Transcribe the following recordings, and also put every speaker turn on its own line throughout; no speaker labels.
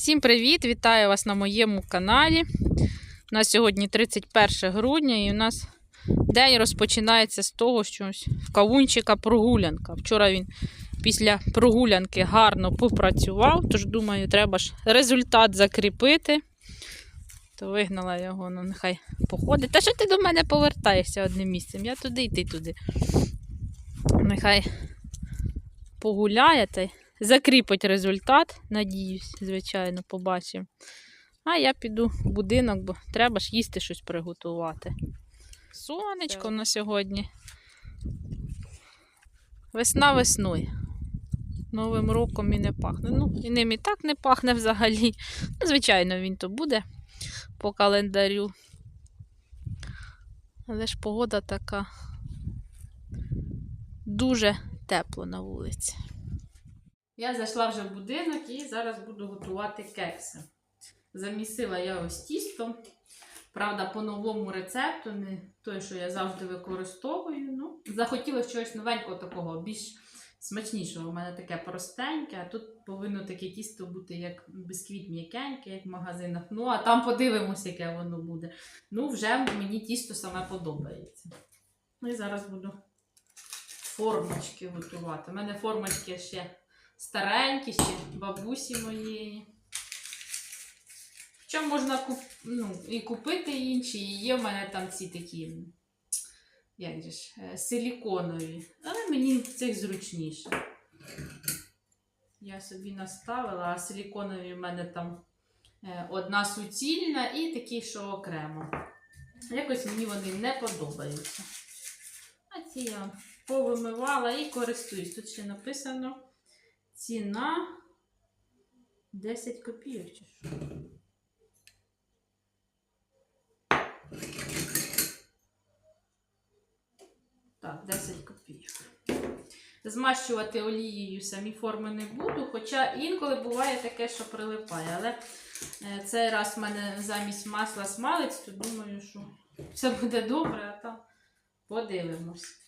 Всім привіт! Вітаю вас на моєму каналі. У нас сьогодні 31 грудня і у нас день розпочинається з того, що в кавунчика прогулянка. Вчора він після прогулянки гарно попрацював, тож думаю, треба ж результат закріпити. То вигнала його, ну нехай походить. Та що ти до мене повертаєшся одним місцем? Я туди і ти туди. Нехай погуляє та закріпить результат, надіюсь, звичайно, побачимо. А я піду в будинок, бо треба ж їсти щось приготувати. Сонечко на сьогодні. Весна весною. Новим роком і не пахне. Ну, і ним і так не пахне взагалі. Ну, звичайно, він то буде по календарю. Але ж погода така дуже тепло на вулиці. Я зайшла вже в будинок і зараз буду готувати кекси. Замісила я ось тісто. Правда, по новому рецепту, не той, що я завжди використовую. Ну, захотіла чогось новенького такого, більш смачнішого. У мене таке простеньке, а тут повинно таке тісто бути як бісквіт м'якеньке, як в магазинах. Ну, а там подивимося, яке воно буде. Ну, вже мені тісто саме подобається. Ну і зараз буду формочки готувати. У мене формочки ще старенькі, ще бабусі моєї. Хоча можна куп... ну, і купити інші, і є в мене там ці такі, як же ж, е, силіконові. Але мені цих зручніше. Я собі наставила, а силіконові в мене там е, одна суцільна і такі, що окремо. Якось мені вони не подобаються. А ці я повимивала і користуюсь. Тут ще написано ціна 10 копійок чи що. Так, 10 копійок. Змащувати олією самі форми не буду, хоча інколи буває таке, що прилипає. Але е, цей раз в мене замість масла смалець, то думаю, що все буде добре, а там подивимось.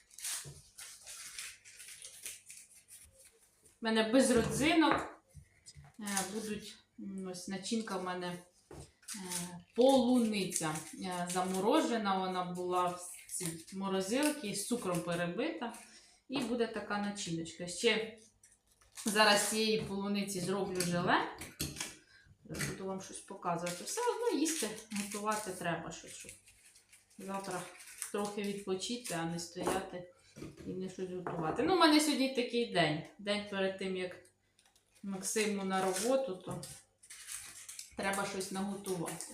У мене без родзинок е, будуть ось начинка в мене е, полуниця е, заморожена. Вона була в цій морозилці з цукром перебита. І буде така начиночка. Ще зараз цієї полуниці зроблю желе. Буду вам щось показувати. Все одно їсти, готувати треба щось. Завтра трохи відпочити, а не стояти і не щось готувати. Ну, у мене сьогодні такий день. День перед тим, як Максиму на роботу, то треба щось наготувати.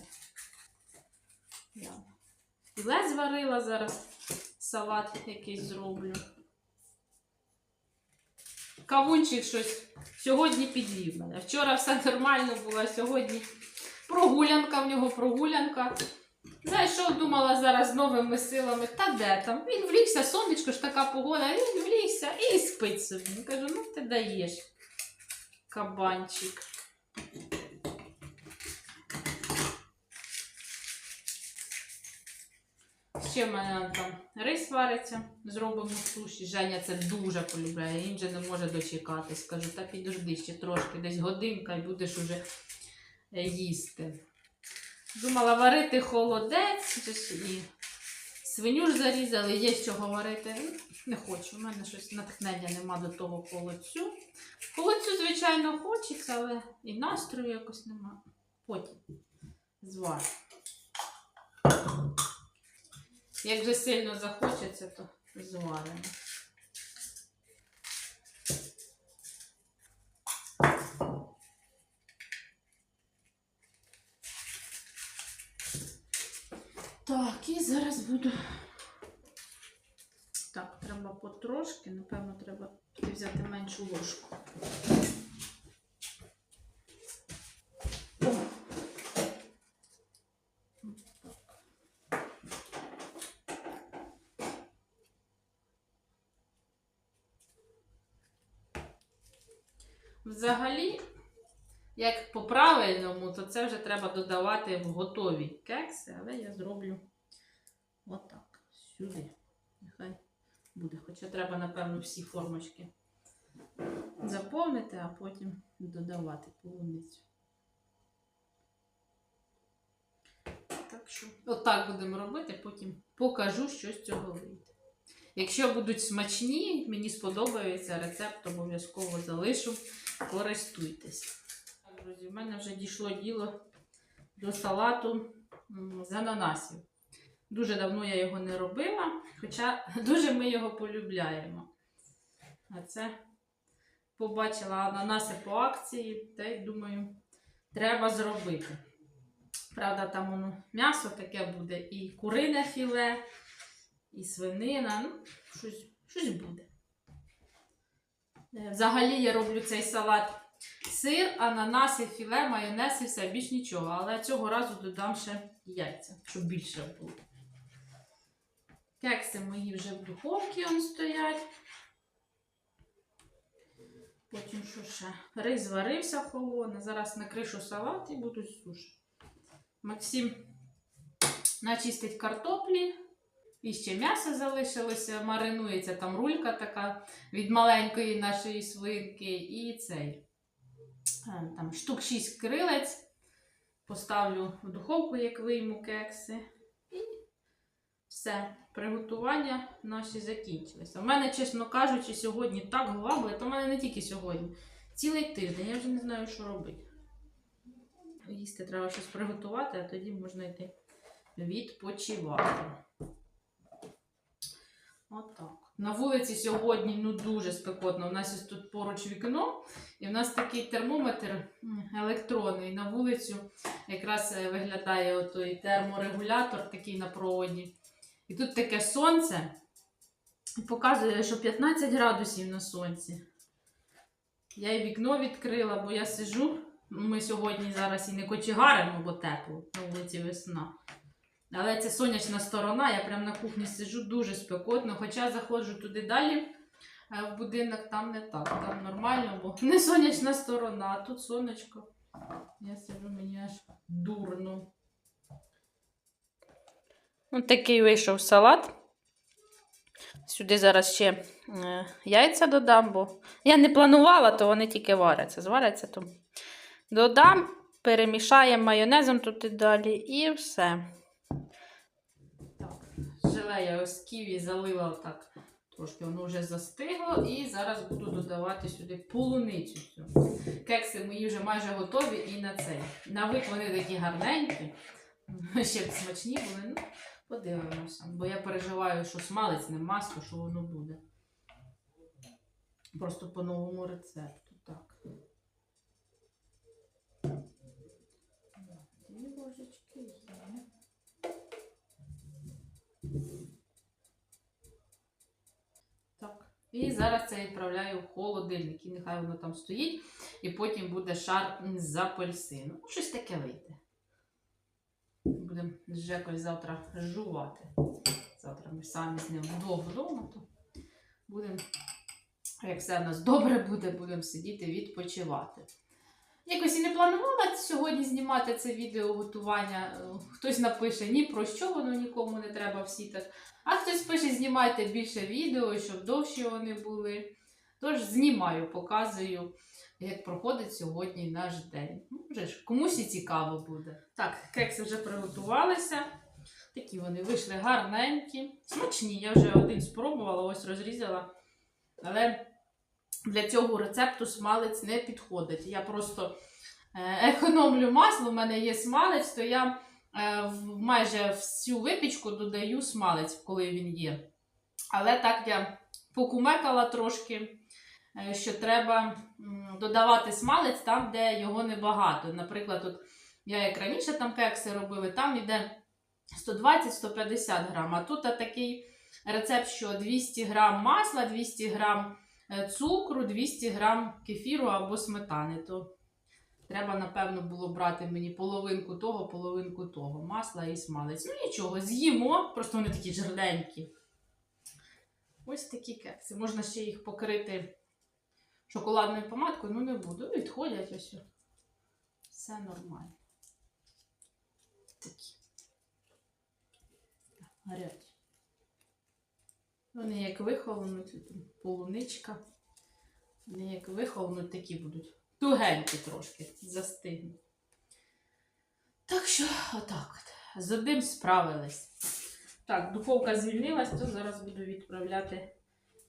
Я зварила зараз, салат якийсь зроблю. Кавунчик щось сьогодні підвів мене. Вчора все нормально було, сьогодні прогулянка в нього прогулянка. Знаєш, що думала зараз новими силами? Та де там? Він влігся, сонечко ж така погода, він влігся і спить собі. Я кажу, ну ти даєш кабанчик. Ще в мене там рис вариться, зробимо суші. Женя це дуже полюбляє, він же не може дочекатись. Кажу, та підожди ще трошки, десь годинка і будеш уже е, їсти. Думала варити холодець і свиню ж зарізали, є з чого варити. Не хочу. У мене щось натхнення нема до того холодцю. Холодцю, звичайно, хочеться, але і настрою якось нема. Потім зварю. Як же сильно захочеться, то зваримо. Буду. Так, треба потрошки, напевно, треба взяти меншу ложку. Взагалі, як по-правильному, то це вже треба додавати в готові кекси, але я зроблю Отак. Сюди. Нехай буде. Хоча треба, напевно, всі формочки заповнити, а потім додавати полуницю. Так що, отак будемо робити, потім покажу, що з цього вийде. Якщо будуть смачні, мені сподобається рецепт, обов'язково залишу. Користуйтесь. Так, друзі, в мене вже дійшло діло до салату з ананасів. Дуже давно я його не робила, хоча дуже ми його полюбляємо. А це побачила ананаси по акції, та й думаю, треба зробити. Правда, там воно м'ясо таке буде, і курине філе, і свинина. Ну, щось, щось буде. Е, Взагалі я роблю цей салат сир, ананаси, філе, майонез і все, більш нічого. Але цього разу додам ще яйця, щоб більше було. Кекси мої вже в духовці стоять. Потім що ще? Рис зварився холодний. Зараз накришу салат і буду сушити. Максим начистить картоплі. І ще м'ясо залишилося, маринується там рулька така від маленької нашої свинки. І цей там штук 6 крилець. Поставлю в духовку, як вийму кекси. Все, приготування наші закінчилися. У мене, чесно кажучи, сьогодні так голова то в мене не тільки сьогодні. Цілий тиждень, я вже не знаю, що робити. Їсти треба щось приготувати, а тоді можна йти відпочивати. Отак. На вулиці сьогодні ну, дуже спекотно. У нас ось тут поруч вікно, і в нас такий термометр електронний. На вулицю якраз е, виглядає той терморегулятор такий на проводі. І тут таке сонце. Показує, що 15 градусів на сонці. Я і вікно відкрила, бо я сижу. Ми сьогодні зараз і не кочегаримо, бо тепло, на вулиці весна. Але це сонячна сторона, я прямо на кухні сижу дуже спекотно, хоча заходжу туди далі е, в будинок, там не так, там нормально, бо не сонячна сторона, а тут сонечко. Я сижу, мені аж дурно. Ось такий вийшов салат. Сюди зараз ще е, яйця додам, бо я не планувала, то вони тільки варяться. Зваряться, то додам, перемішаємо майонезом тут і далі, і все. Так, желе я ось ківі залила так. Трошки воно вже застигло, і зараз буду додавати сюди полуницю. цю. Кекси мої вже майже готові і на цей. На вид вони такі гарненькі. Ще б смачні були. Ну, подивимося. Бо я переживаю, що смалець не масло, що воно буде. Просто по новому рецепту. Так. Дві ложечки є. Так. І зараз це відправляю в холодильник. І нехай воно там стоїть. І потім буде шар з апельсину. Ну, щось таке вийде. Будемо з Жекою завтра жувати. Завтра ми самі з ним вдвох вдома, то будемо, як все в нас добре буде, будемо сидіти відпочивати. Якось і не планувала сьогодні знімати це відео готування. Хтось напише ні про що воно нікому не треба всі так. А хтось пише, знімайте більше відео, щоб довші вони були. Тож знімаю, показую, як проходить сьогодні наш день. Ну, вже ж комусь і цікаво буде. Так, кекси вже приготувалися. Такі вони вийшли гарненькі. Смачні, я вже один спробувала, ось розрізала. Але для цього рецепту смалець не підходить. Я просто е, економлю масло, в мене є смалець, то я е, майже всю випічку додаю смалець, коли він є. Але так я покумекала трошки, що треба додавати смалець там, де його небагато. Наприклад, от я як раніше там кекси робили, там йде 120-150 грам. А тут такий рецепт, що 200 грам масла, 200 грам е, цукру, 200 грам кефіру або сметани. То треба, напевно, було брати мені половинку того, половинку того. Масла і смалець. Ну нічого, з'їмо, просто вони такі жирненькі. Ось такі кекси. Можна ще їх покрити шоколадною помадкою, ну не буду. Відходять ось. Все нормально. Такі. Гарячі. Вони як вихолонуть, полуничка. Вони як вихолонуть, такі будуть. Тугенькі трошки, застигнуть. Так що, отак от. з одним справились. Так, духовка звільнилась, то зараз буду відправляти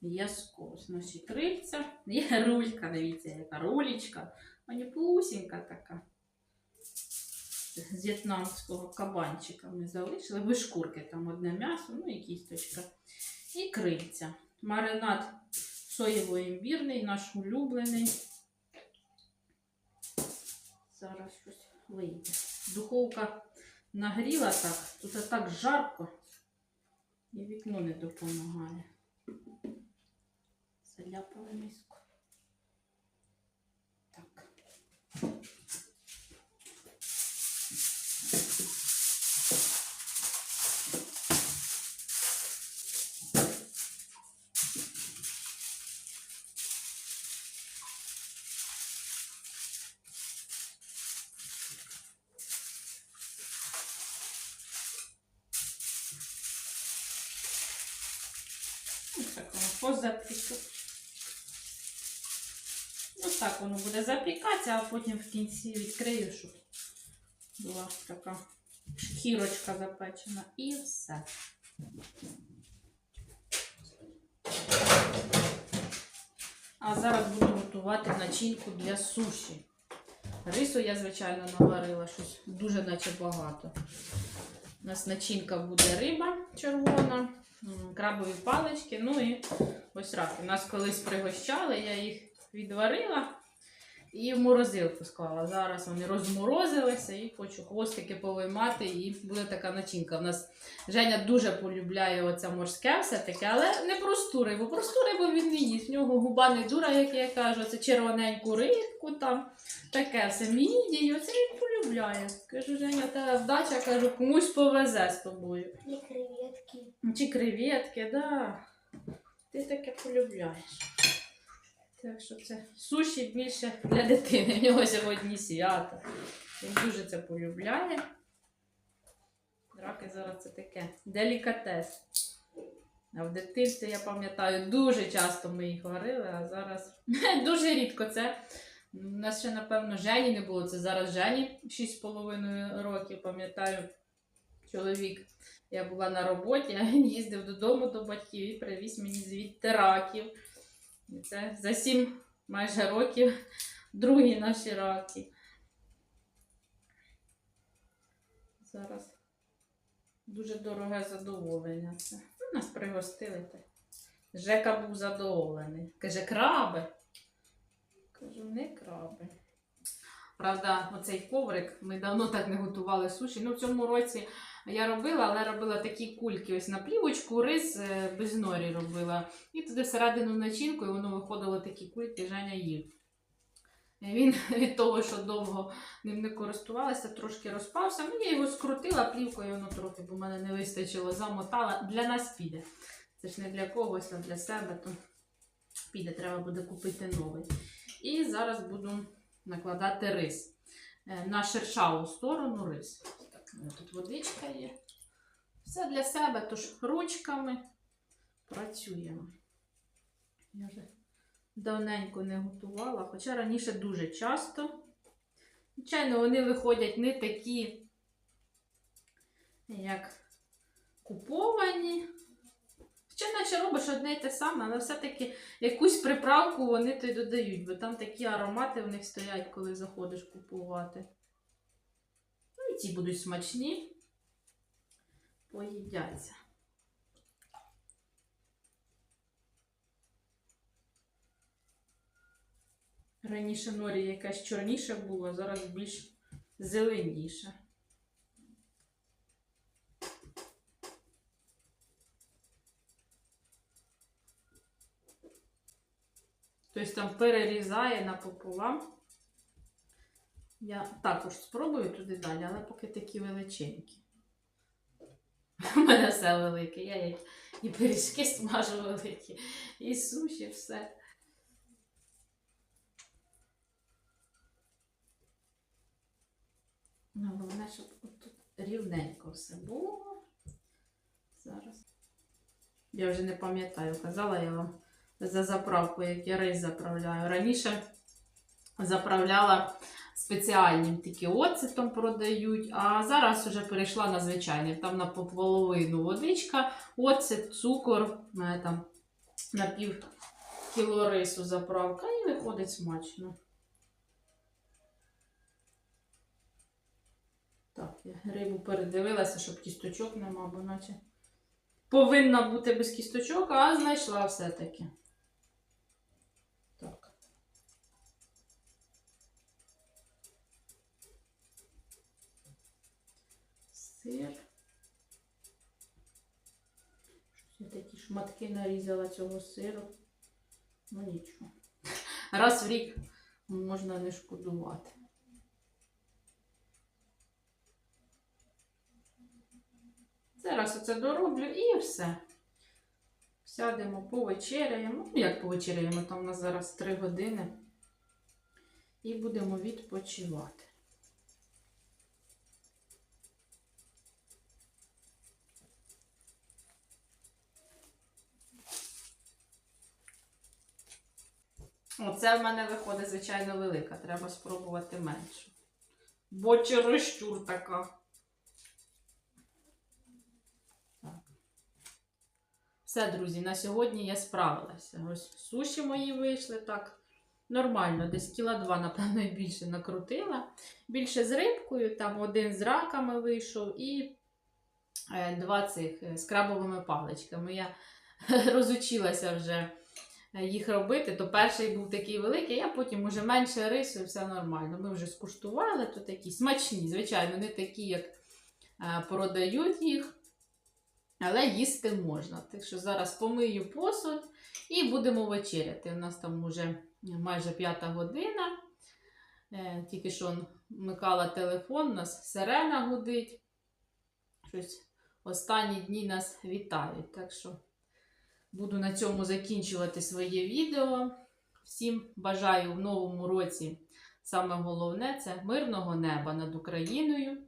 м'язко. Ось наші крильця. Є рулька, дивіться, яка рулечка. Маніпусінька така. З в'єтнамського кабанчика ми залишили. Без шкурки там одне м'ясо, ну і кісточка. І крильця. Маринад соєво-імбірний, наш улюблений. Зараз щось вийде. Духовка нагріла так, тут так жарко. І вікно не допомагає. Заляпала миску. Так. Ось так воно позапіку. Так воно буде запікатися, а потім в кінці відкрию, щоб була така шкірочка запечена. І все. А зараз буду готувати начинку для суші. Рису я, звичайно, наварила щось дуже наче багато. У нас начинка буде риба червона, крабові палички, ну і ось раки. Нас колись пригощали, я їх відварила і в морозилку склала. Зараз вони розморозилися і хочу хвостики повиймати, і буде така начинка. У нас Женя дуже полюбляє оце морське все таке, але не просту рибу. Просту рибу він не їсть. В нього губа не дура, як я кажу, це червоненьку рибку там, таке все мідію, оце він полюбляє. Кажу, Женя, та вдача, кажу, комусь повезе з тобою.
І креветки.
Чи креветки, да. Ти таке полюбляєш. Так що це суші більше для дитини. В нього сьогодні свято. Він дуже це полюбляє. Раки зараз це таке делікатес. А в дитинстві, я пам'ятаю, дуже часто ми їх варили, а зараз дуже рідко це. У нас ще, напевно, Жені не було. Це зараз Жені 6,5 років, пам'ятаю, чоловік. Я була на роботі, а він їздив додому до батьків і привіз мені звідти раків. І це за сім майже років другі наші раки. Зараз дуже дороге задоволення. Це. Ну, нас пригостили. так. Жека був задоволений. Каже, краби. Кажу, не краби. Правда, оцей коврик, ми давно так не готували суші. Ну, в цьому році я робила, але робила такі кульки ось на плівочку, рис е, без норі робила. І туди всередину начинку, і воно виходило такі кульки, Женя їв. Він від того, що довго ним не користувалася, трошки розпався. Ну, я його скрутила плівкою, воно трохи, бо в мене не вистачило, замотала. Для нас піде. Це ж не для когось, а для себе, то піде, треба буде купити новий. І зараз буду накладати рис. Е, На шершаву сторону рис. Так, у мене тут водичка є. Все для себе, тож ручками працюємо. Я вже давненько не готувала, хоча раніше дуже часто. Звичайно, вони виходять не такі, як куповані. Хоча наче робиш одне й те саме, але все-таки якусь приправку вони то й додають, бо там такі аромати в них стоять, коли заходиш купувати. І ці будуть смачні, поїдяться. Раніше норі якась чорніша була, зараз більш зеленіша. Тобто там перерізає напополам. Я також спробую туди далі, але поки такі величенькі. У мене все велике. Я як і пиріжки смажу великі, і суші, все. Ну, головне, щоб тут рівненько все було. Зараз. Я вже не пам'ятаю, казала я вам за заправку, як я рис заправляю. Раніше заправляла спеціальним тільки оцетом продають, а зараз вже перейшла на звичайний. Там на половину водичка, оцет, цукор, е, там на пів кіло рису заправка і виходить смачно. Так, я рибу передивилася, щоб кісточок нема, бо наче повинна бути без кісточок, а знайшла все-таки. Сир. Щось я такі шматки нарізала цього сиру. Ну нічого. Раз в рік можна не шкодувати. Зараз оце дороблю і все. Сядемо, повечеряємо. Ну, як повечеряємо, там у нас зараз 3 години. І будемо відпочивати. Оце в мене виходить, звичайно, велика. Треба спробувати меншу. Бо чересчур така. Так. Все, друзі, на сьогодні я справилася. Ось суші мої вийшли так. Нормально, десь кіла два, напевно, більше накрутила. Більше з рибкою, там один з раками вийшов і е, два цих е, з крабовими паличками. Я розучилася вже їх робити, то перший був такий великий, а потім уже менше рису і все нормально. Ми вже скуштували, то такі смачні, звичайно, не такі, як е, продають їх, але їсти можна. Так що зараз помию посуд і будемо вечеряти. У нас там вже майже п'ята година. Е, Тільки що вмикала телефон, у нас сирена гудить. Щось останні дні нас вітають. Так що буду на цьому закінчувати своє відео. Всім бажаю в новому році саме головне це мирного неба над Україною.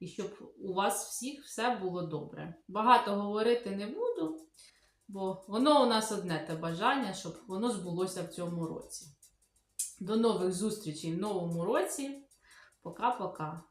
І щоб у вас всіх все було добре. Багато говорити не буду, бо воно у нас одне те бажання, щоб воно збулося в цьому році. До нових зустрічей в новому році. Пока-пока.